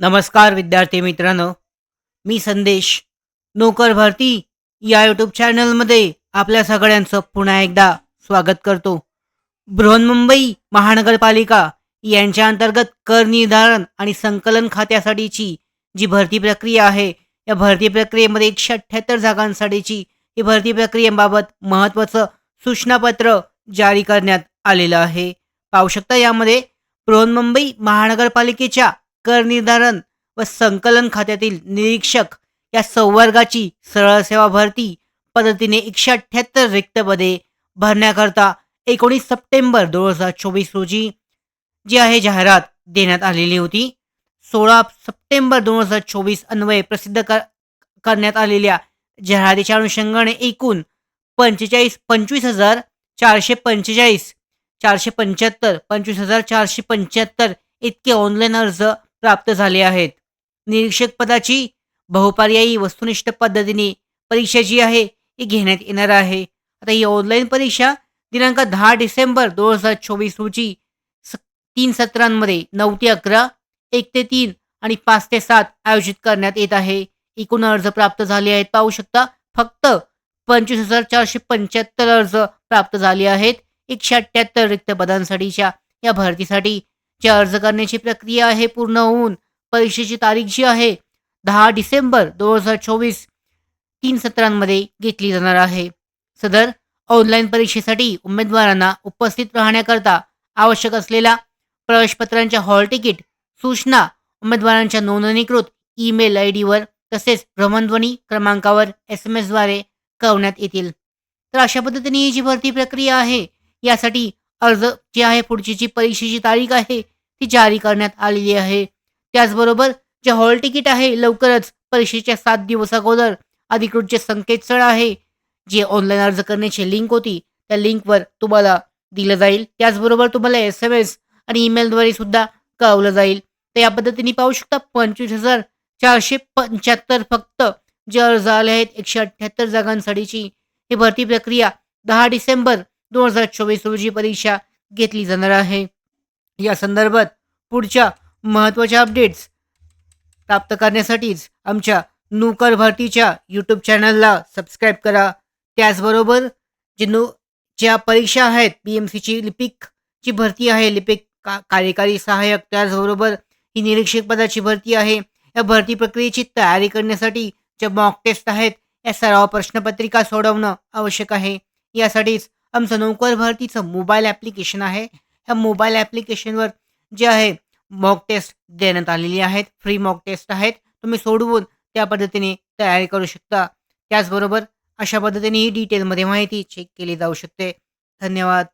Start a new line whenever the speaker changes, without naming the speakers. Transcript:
नमस्कार विद्यार्थी मित्रांनो. मी संदेश. नोकर भरती या यूट्यूब चॅनलमध्ये आपल्या सगळ्यांचं पुन्हा एकदा स्वागत करतो. बृहन्मुंबई महानगरपालिका यांच्या अंतर्गत कर निर्धारण आणि संकलन खात्यासाठीची जी भरती प्रक्रिया आहे या भरती प्रक्रियेमध्ये एकशे अठ्ठ्याहत्तर जागांसाठीची ही भरती प्रक्रियेबाबत महत्त्वाचं सूचनापत्र जारी करण्यात आलेलं आहे. पाहू शकता यामध्ये बृहन्मुंबई महानगरपालिकेच्या कर निर्धारण व संकलन खात्यातील निरीक्षक या संवर्गाची सरळ सेवा भरती पद्धतीने एकशे अठ्ठ्याहत्तर रिक्त पदे भरण्याकरता एकोणीस सप्टेंबर दोन हजार चोवीस रोजी जी आहे जाहिरात देण्यात आलेली होती. सोळा सप्टेंबर दोन हजार चोवीस अन्वये प्रसिद्ध कर करण्यात आलेल्या जाहिरातीच्या अनुषंगाने एकूण पंचेचाळीस पंचवीस हजार चारशे पंचेचाळीस चारशे पंच्याहत्तर पंचवीस हजार चारशे पंच्याहत्तर इतके ऑनलाईन अर्ज प्राप्त झाले आहेत. निरीक्षक पदाची बहुपर्यायी वस्तुनिष्ठ पद्धतीने परीक्षा जी आहे ही घेण्यात येणार आहे. आता ही ऑनलाईन परीक्षा दिनांक दहा डिसेंबर दोन हजार चोवीस रोजी स तीन सत्रांमध्ये नऊ ते अकरा एक ते तीन आणि पाच ते सात आयोजित करण्यात येत आहे. एकूण अर्ज प्राप्त झाले आहेत. पाहू शकता फक्त पंचवीस हजार चारशे पंच्याहत्तर अर्ज प्राप्त झाले आहेत एकशे अठ्ठ्याहत्तर रिक्त पदांसाठीच्या या भरतीसाठी जे अर्ज करण्याची प्रक्रिया आहे पूर्ण होऊन परीक्षेची तारीख जी आहे दहा डिसेंबर दोन हजार चोवीस तीन सत्रांमध्ये घेतली जाणार आहे. सदर ऑनलाईन परीक्षेसाठी उमेदवारांना उपस्थित राहण्याकरता आवश्यक असलेला प्रवेशपत्रांच्या हॉल तिकीट सूचना उमेदवारांच्या नोंदणीकृत ईमेल आय डीवर तसेच भ्रमणध्वनी क्रमांकावर एस एम एसद्वारे कळवण्यात येतील. तर अशा पद्धतीने ही जी भरती प्रक्रिया आहे यासाठी अर्ज जी आहे पुढची जी परीक्षेची तारीख आहे ती जारी करण्यात आलेली आहे. त्याचबरोबर जे हॉल तिकीट आहे लवकरच परीक्षेच्या सात दिवस अगोदर अधिकृत जे संकेतस्थळ आहे जे ऑनलाईन अर्ज करण्याची लिंक होती त्या लिंकवर तुम्हाला दिलं जाईल. त्याचबरोबर तुम्हाला एस एम एस आणि ईमेलद्वारे सुद्धा कळवलं जाईल. तर या पद्धतीने पाहू शकता पंचवीस हजार चारशे पंच्याहत्तर फक्त जे अर्ज आले आहेत एकशे अठ्ठ्याहत्तर जागांसाठीची. ही भरती प्रक्रिया दहा डिसेंबर दोन हजार चोवीस रोजी परीक्षा घेतली जाणार आहे. या संदर्भात पुढच्या महत्त्वाच्या अपडेट्स प्राप्त करण्यासाठीच आमच्या नोकर भरतीच्या यूट्यूब चॅनलला सबस्क्राईब करा. त्याचबरोबर जे नो ज्या परीक्षा आहेत पी एम सीची लिपिकची भरती आहे लिपिक का कार्यकारी सहाय्यक त्याचबरोबर ही निरीक्षक पदाची भरती आहे. या भरती प्रक्रियेची तयारी करण्यासाठी ज्या मॉक टेस्ट आहेत या सराव प्रश्नपत्रिका सोडवणं आवश्यक आहे. यासाठीच आमचं नोकर भरतीचं मोबाईल ॲप्लिकेशन आहे. ह्या मोबाईल ॲप्लिकेशनवर जे आहे मॉक टेस्ट देण्यात आलेली आहेत. फ्री मॉक टेस्ट आहेत. तुम्ही सोडवून त्या पद्धतीने तयारी करू शकता. त्याचबरोबर अशा पद्धतीने ही डिटेलमध्ये माहिती चेक केली जाऊ शकते. धन्यवाद.